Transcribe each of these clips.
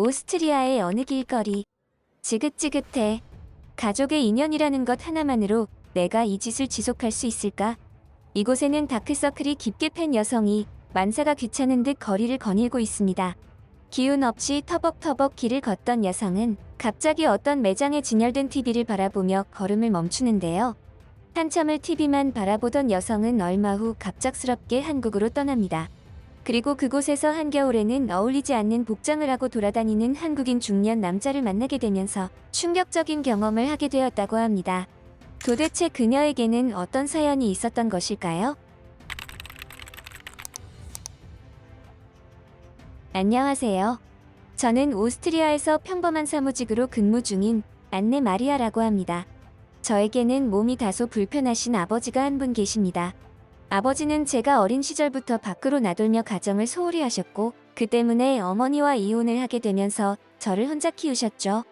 오스트리아의 어느 길거리. 지긋지긋해. 가족의 인연이라는 것 하나만으로 내가 이 짓을 지속할 수 있을까? 이곳에는 다크서클이 깊게 팬 여성이 만사가 귀찮은 듯 거리를 거닐고 있습니다. 기운 없이 터벅터벅 길을 걷던 여성은 갑자기 어떤 매장에 진열된 TV를 바라보며 걸음을 멈추는데요. 한참을 TV만 바라보던 여성은 얼마 후 갑작스럽게 한국으로 떠납니다. 그리고 그곳에서 한겨울에는 어울리지 않는 복장을 하고 돌아다니는 한국인 중년 남자를 만나게 되면서 충격적인 경험을 하게 되었다고 합니다. 도대체 그녀에게는 어떤 사연이 있었던 것일까요? 안녕하세요. 저는 오스트리아에서 평범한 사무직으로 근무 중인 안네 마리아라고 합니다. 저에게는 몸이 다소 불편하신 아버지가 한 분 계십니다. 아버지는 제가 어린 시절부터 밖으로 나돌며 가정을 소홀히 하셨고 그 때문에 어머니와 이혼을 하게 되면서 저를 혼자 키우셨죠.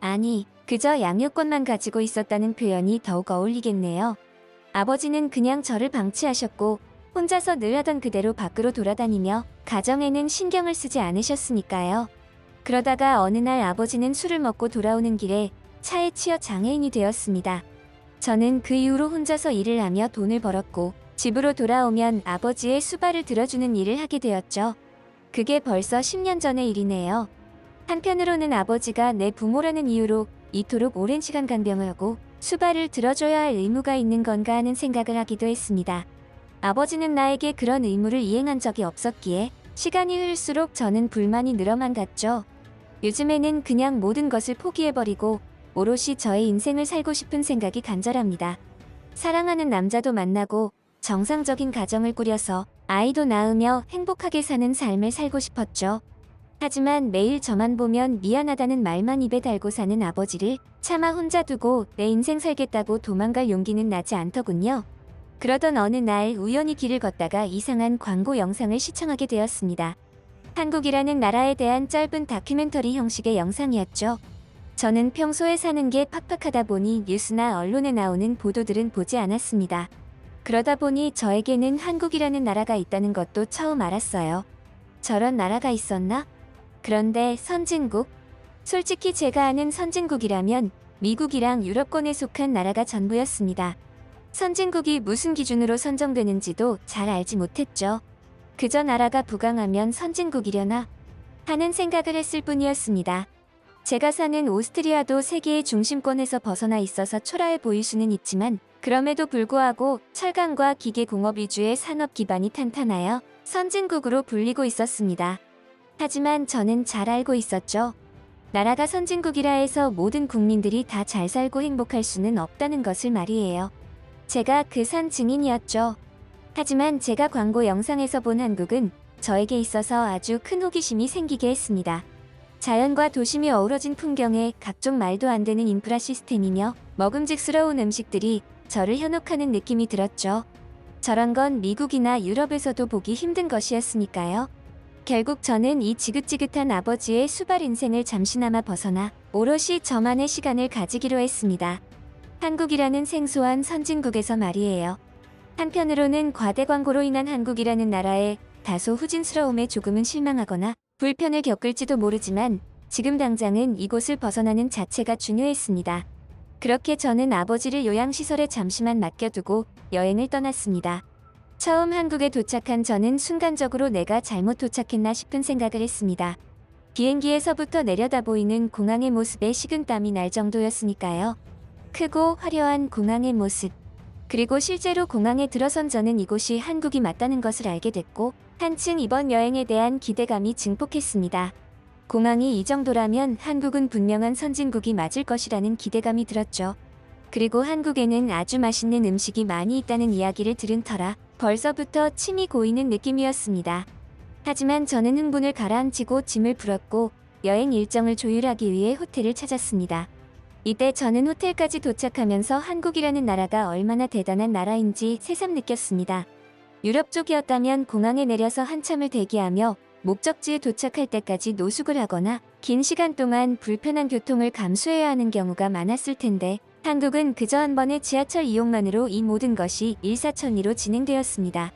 아니, 그저 양육권만 가지고 있었다는 표현이 더욱 어울리겠네요. 아버지는 그냥 저를 방치하셨고 혼자서 늘 하던 그대로 밖으로 돌아다니며 가정에는 신경을 쓰지 않으셨으니까요. 그러다가 어느 날 아버지는 술을 먹고 돌아오는 길에 차에 치여 장애인이 되었습니다. 저는 그 이후로 혼자서 일을 하며 돈을 벌었고 집으로 돌아오면 아버지의 수발을 들어주는 일을 하게 되었죠. 그게 벌써 10년 전의 일이네요. 한편으로는 아버지가 내 부모라는 이유로 이토록 오랜 시간 간병을 하고 수발을 들어줘야 할 의무가 있는 건가 하는 생각을 하기도 했습니다. 아버지는 나에게 그런 의무를 이행한 적이 없었기에 시간이 흐를수록 저는 불만이 늘어만 갔죠. 요즘에는 그냥 모든 것을 포기해버리고 오롯이 저의 인생을 살고 싶은 생각이 간절합니다. 사랑하는 남자도 만나고 정상적인 가정을 꾸려서 아이도 낳으며 행복하게 사는 삶을 살고 싶었죠. 하지만 매일 저만 보면 미안하다는 말만 입에 달고 사는 아버지를 차마 혼자 두고 내 인생 살겠다고 도망갈 용기는 나지 않더군요. 그러던 어느 날 우연히 길을 걷다가 이상한 광고 영상을 시청하게 되었습니다. 한국이라는 나라에 대한 짧은 다큐멘터리 형식의 영상이었죠. 저는 평소에 사는 게 팍팍하다 보니 뉴스나 언론에 나오는 보도들은 보지 않았습니다. 그러다 보니 저에게는 한국이라는 나라가 있다는 것도 처음 알았어요. 저런 나라가 있었나? 그런데 선진국? 솔직히 제가 아는 선진국이라면 미국이랑 유럽권에 속한 나라가 전부였습니다. 선진국이 무슨 기준으로 선정되는지도 잘 알지 못했죠. 그저 나라가 부강하면 선진국이려나 하는 생각을 했을 뿐이었습니다. 제가 사는 오스트리아도 세계의 중심권에서 벗어나 있어서 초라해 보일 수는 있지만 그럼에도 불구하고 철강과 기계 공업 위주의 산업 기반이 탄탄하여 선진국으로 불리고 있었습니다. 하지만 저는 잘 알고 있었죠. 나라가 선진국이라 해서 모든 국민들이 다 잘 살고 행복할 수는 없다는 것을 말이에요. 제가 그 산 증인이었죠. 하지만 제가 광고 영상에서 본 한국은 저에게 있어서 아주 큰 호기심이 생기게 했습니다. 자연과 도심이 어우러진 풍경에 각종 말도 안 되는 인프라 시스템이며 먹음직스러운 음식들이 저를 현혹하는 느낌이 들었죠. 저런 건 미국이나 유럽에서도 보기 힘든 것이었으니까요. 결국 저는 이 지긋지긋한 아버지의 수발 인생을 잠시나마 벗어나 오롯이 저만의 시간을 가지기로 했습니다. 한국이라는 생소한 선진국에서 말이에요. 한편으로는 과대 광고로 인한 한국이라는 나라의 다소 후진스러움에 조금은 실망하거나 불편을 겪을지도 모르지만 지금 당장은 이곳을 벗어나는 자체가 중요했습니다. 그렇게 저는 아버지를 요양시설에 잠시만 맡겨두고 여행을 떠났습니다. 처음 한국에 도착한 저는 순간적으로 내가 잘못 도착했나 싶은 생각을 했습니다. 비행기에서부터 내려다 보이는 공항의 모습에 식은땀이 날 정도였으니까요. 크고 화려한 공항의 모습. 그리고 실제로 공항에 들어선 저는 이곳이 한국이 맞다는 것을 알게 됐고 한층 이번 여행에 대한 기대감이 증폭했습니다. 공항이 이 정도라면 한국은 분명한 선진국이 맞을 것이라는 기대감이 들었죠. 그리고 한국에는 아주 맛있는 음식이 많이 있다는 이야기를 들은 터라 벌써부터 침이 고이는 느낌이었습니다. 하지만 저는 흥분을 가라앉히고 짐을 풀었고 여행 일정을 조율하기 위해 호텔을 찾았습니다. 이때 저는 호텔까지 도착하면서 한국이라는 나라가 얼마나 대단한 나라인지 새삼 느꼈습니다. 유럽 쪽이었다면 공항에 내려서 한참을 대기하며 목적지에 도착할 때까지 노숙을 하거나 긴 시간 동안 불편한 교통을 감수해야 하는 경우가 많았을 텐데 한국은 그저 한 번의 지하철 이용만으로 이 모든 것이 일사천리로 진행되었습니다.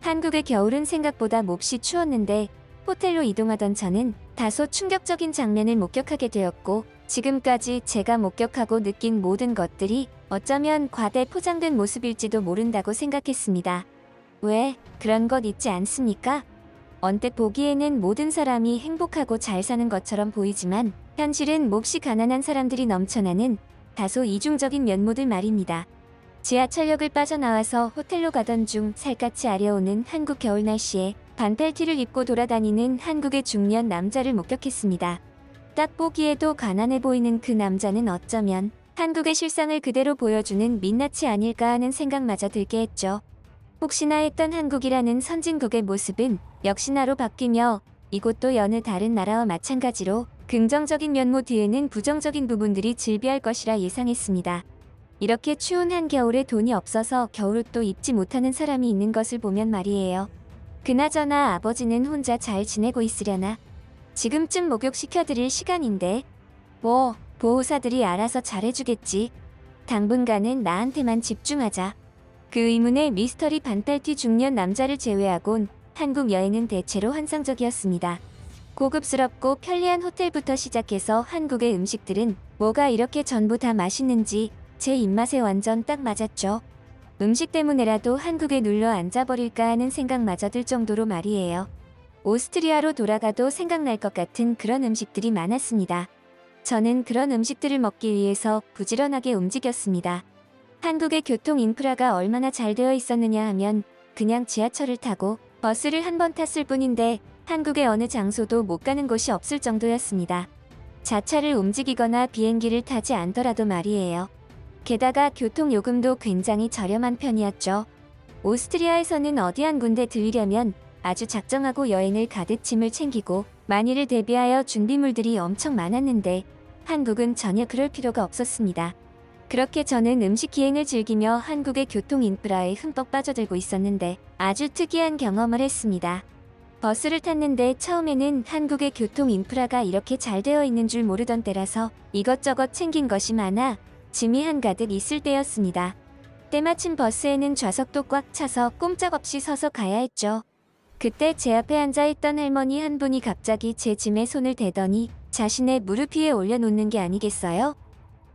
한국의 겨울은 생각보다 몹시 추웠는데 호텔로 이동하던 저는 다소 충격적인 장면을 목격하게 되었고 지금까지 제가 목격하고 느낀 모든 것들이 어쩌면 과대 포장된 모습일지도 모른다고 생각했습니다. 왜 그런 것 있지 않습니까? 언뜻 보기에는 모든 사람이 행복하고 잘 사는 것처럼 보이지만 현실은 몹시 가난한 사람들이 넘쳐나는 다소 이중적인 면모들 말입니다. 지하철역을 빠져나와서 호텔로 가던 중 살갗이 아려오는 한국 겨울 날씨에 반팔티를 입고 돌아다니는 한국의 중년 남자를 목격했습니다. 딱 보기에도 가난해 보이는 그 남자는 어쩌면 한국의 실상을 그대로 보여주는 민낯이 아닐까 하는 생각마저 들게 했죠. 혹시나 했던 한국이라는 선진국의 모습은 역시나로 바뀌며 이곳도 여느 다른 나라와 마찬가지로 긍정적인 면모 뒤에는 부정적인 부분들이 즐비할 것이라 예상했습니다. 이렇게 추운 한겨울에 돈이 없어서 겨울옷도 입지 못하는 사람이 있는 것을 보면 말이에요. 그나저나 아버지는 혼자 잘 지내고 있으려나? 지금쯤 목욕시켜드릴 시간인데. 뭐, 보호사들이 알아서 잘해주겠지. 당분간은 나한테만 집중하자. 그 의문의 미스터리 반팔티 중년 남자를 제외하곤 한국 여행은 대체로 환상적이었습니다. 고급스럽고 편리한 호텔부터 시작해서 한국의 음식들은 뭐가 이렇게 전부 다 맛있는지 제 입맛에 완전 딱 맞았죠. 음식 때문에라도 한국에 눌러 앉아버릴까 하는 생각마저 들 정도로 말이에요. 오스트리아로 돌아가도 생각날 것 같은 그런 음식들이 많았습니다. 저는 그런 음식들을 먹기 위해서 부지런하게 움직였습니다. 한국의 교통 인프라가 얼마나 잘 되어 있었느냐 하면 그냥 지하철을 타고 버스를 한 번 탔을 뿐인데 한국의 어느 장소도 못 가는 곳이 없을 정도였습니다. 자차를 움직이거나 비행기를 타지 않더라도 말이에요. 게다가 교통 요금도 굉장히 저렴한 편이었죠. 오스트리아에서는 어디 한 군데 들리려면 아주 작정하고 여행을 가득 짐을 챙기고 만일을 대비하여 준비물들이 엄청 많았는데 한국은 전혀 그럴 필요가 없었습니다. 그렇게 저는 음식 기행을 즐기며 한국의 교통 인프라에 흠뻑 빠져들고 있었는데 아주 특이한 경험을 했습니다. 버스를 탔는데 처음에는 한국의 교통 인프라가 이렇게 잘 되어 있는 줄 모르던 때라서 이것저것 챙긴 것이 많아 짐이 한가득 있을 때였습니다. 때마침 버스에는 좌석도 꽉 차서 꼼짝없이 서서 가야 했죠. 그때 제 앞에 앉아 있던 할머니 한 분이 갑자기 제 짐에 손을 대더니 자신의 무릎 위에 올려놓는 게 아니겠어요?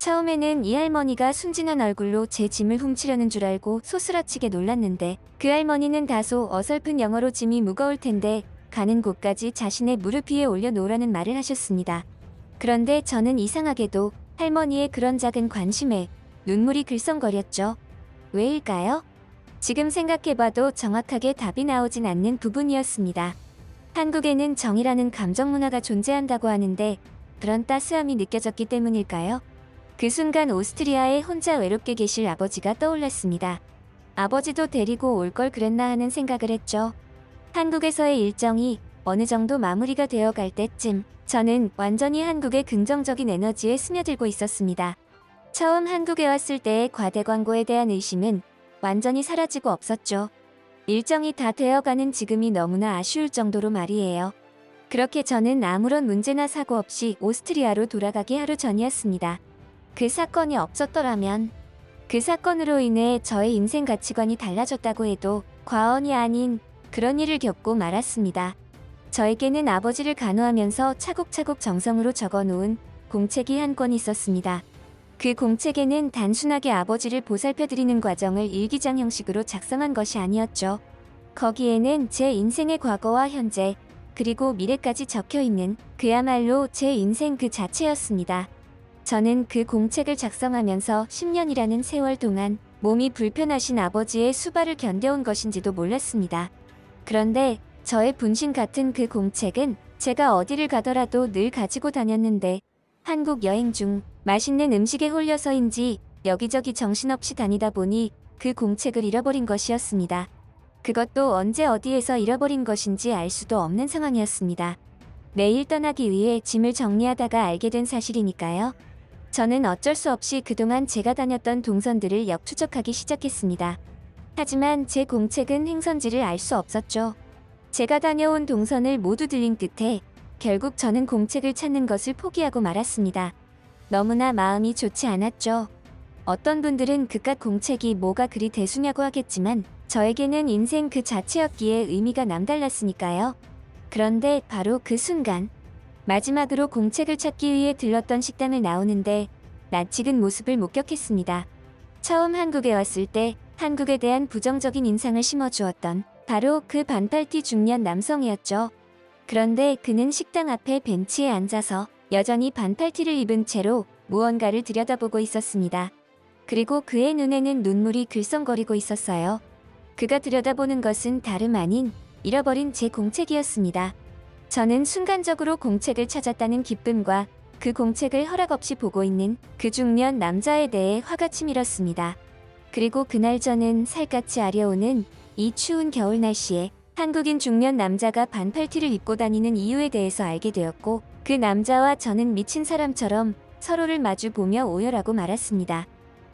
처음에는 이 할머니가 순진한 얼굴로 제 짐을 훔치려는 줄 알고 소스라치게 놀랐는데 그 할머니는 다소 어설픈 영어로 짐이 무거울 텐데 가는 곳까지 자신의 무릎 위에 올려놓으라는 말을 하셨습니다. 그런데 저는 이상하게도 할머니의 그런 작은 관심에 눈물이 글썽거렸죠. 왜일까요? 지금 생각해봐도 정확하게 답이 나오진 않는 부분이었습니다. 한국에는 정이라는 감정 문화가 존재한다고 하는데 그런 따스함이 느껴졌기 때문일까요? 그 순간 오스트리아에 혼자 외롭게 계실 아버지가 떠올랐습니다. 아버지도 데리고 올 걸 그랬나 하는 생각을 했죠. 한국에서의 일정이 어느 정도 마무리가 되어 갈 때쯤 저는 완전히 한국의 긍정적인 에너지에 스며들고 있었습니다. 처음 한국에 왔을 때의 과대 광고에 대한 의심은 완전히 사라지고 없었죠. 일정이 다 되어가는 지금이 너무나 아쉬울 정도로 말이에요. 그렇게 저는 아무런 문제나 사고 없이 오스트리아로 돌아가기 하루 전이었습니다. 그 사건이 없었더라면 그 사건으로 인해 저의 인생 가치관이 달라졌다고 해도 과언이 아닌 그런 일을 겪고 말았습니다. 저에게는 아버지를 간호하면서 차곡차곡 정성으로 적어놓은 공책이 한 권 있었습니다. 그 공책에는 단순하게 아버지를 보살펴드리는 과정을 일기장 형식으로 작성한 것이 아니었죠. 거기에는 제 인생의 과거와 현재, 그리고 미래까지 적혀 있는 그야말로 제 인생 그 자체였습니다. 저는 그 공책을 작성하면서 10년이라는 세월 동안 몸이 불편하신 아버지의 수발을 견뎌온 것인지도 몰랐습니다. 그런데 저의 분신 같은 그 공책은 제가 어디를 가더라도 늘 가지고 다녔는데 한국 여행 중 맛있는 음식에 홀려서인지 여기저기 정신없이 다니다 보니 그 공책을 잃어버린 것이었습니다. 그것도 언제 어디에서 잃어버린 것인지 알 수도 없는 상황이었습니다. 내일 떠나기 위해 짐을 정리하다가 알게 된 사실이니까요. 저는 어쩔 수 없이 그동안 제가 다녔던 동선들을 역추적하기 시작했습니다. 하지만 제 공책은 행선지를 알 수 없었죠. 제가 다녀온 동선을 모두 들린 끝에 결국 저는 공책을 찾는 것을 포기하고 말았습니다. 너무나 마음이 좋지 않았죠. 어떤 분들은 그깟 공책이 뭐가 그리 대수냐고 하겠지만 저에게는 인생 그 자체였기에 의미가 남달랐으니까요. 그런데 바로 그 순간 마지막으로 공책을 찾기 위해 들렀던 식당을 나오는데 낯익은 모습을 목격했습니다. 처음 한국에 왔을 때 한국에 대한 부정적인 인상을 심어주었던 바로 그 반팔티 중년 남성이었죠. 그런데 그는 식당 앞에 벤치에 앉아서 여전히 반팔티를 입은 채로 무언가를 들여다보고 있었습니다. 그리고 그의 눈에는 눈물이 글썽거리고 있었어요. 그가 들여다보는 것은 다름 아닌 잃어버린 제 공책이었습니다. 저는 순간적으로 공책을 찾았다는 기쁨과 그 공책을 허락 없이 보고 있는 그 중년 남자에 대해 화가 치밀었습니다. 그리고 그날 저는 살갗이 아려오는 이 추운 겨울 날씨에 한국인 중년 남자가 반팔티를 입고 다니는 이유에 대해서 알게 되었고 그 남자와 저는 미친 사람처럼 서로를 마주 보며 오열하고 말았습니다.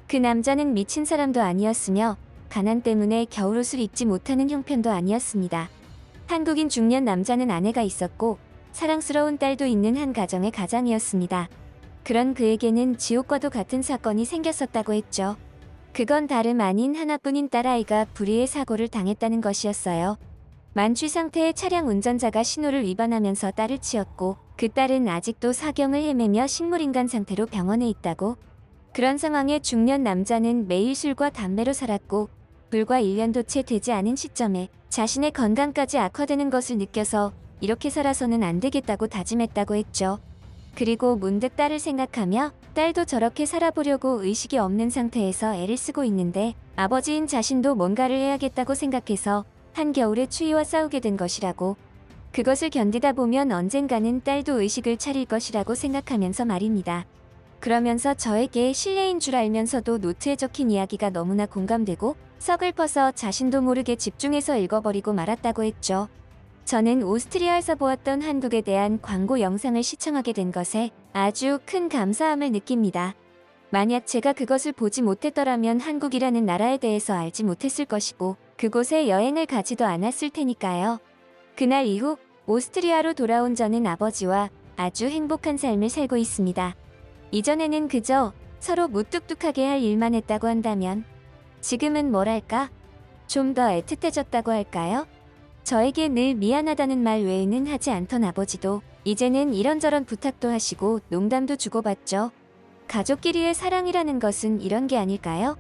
그 남자는 미친 사람도 아니었으며 가난 때문에 겨울옷을 입지 못하는 형편도 아니었습니다. 한국인 중년 남자는 아내가 있었고 사랑스러운 딸도 있는 한 가정의 가장이었습니다. 그런 그에게는 지옥과도 같은 사건이 생겼었다고 했죠. 그건 다름 아닌 하나뿐인 딸아이가 불의의 사고를 당했다는 것이었어요. 만취 상태의 차량 운전자가 신호를 위반하면서 딸을 치었고 그 딸은 아직도 사경을 헤매며 식물인간 상태로 병원에 있다고. 그런 상황에 중년 남자는 매일 술과 담배로 살았고 불과 1년도 채 되지 않은 시점에 자신의 건강까지 악화되는 것을 느껴서 이렇게 살아서는 안 되겠다고 다짐했다고 했죠. 그리고 문득 딸을 생각하며 딸도 저렇게 살아보려고 의식이 없는 상태에서 애를 쓰고 있는데 아버지인 자신도 뭔가를 해야겠다고 생각해서 한겨울에 추위와 싸우게 된 것이라고. 그것을 견디다 보면 언젠가는 딸도 의식을 차릴 것이라고 생각하면서 말입니다. 그러면서 저에게 실례인 줄 알면서도 노트에 적힌 이야기가 너무나 공감되고 서글퍼서 자신도 모르게 집중해서 읽어버리고 말았다고 했죠. 저는 오스트리아에서 보았던 한국에 대한 광고 영상을 시청하게 된 것에 아주 큰 감사함을 느낍니다. 만약 제가 그것을 보지 못했더라면 한국이라는 나라에 대해서 알지 못했을 것이고 그곳에 여행을 가지도 않았을 테니까요. 그날 이후 오스트리아로 돌아온 저는 아버지와 아주 행복한 삶을 살고 있습니다. 이전에는 그저 서로 무뚝뚝하게 할 일만 했다고 한다면 지금은 뭐랄까? 좀 더 애틋해졌다고 할까요? 저에게 늘 미안하다는 말 외에는 하지 않던 아버지도 이제는 이런저런 부탁도 하시고 농담도 주고받죠. 가족끼리의 사랑이라는 것은 이런 게 아닐까요?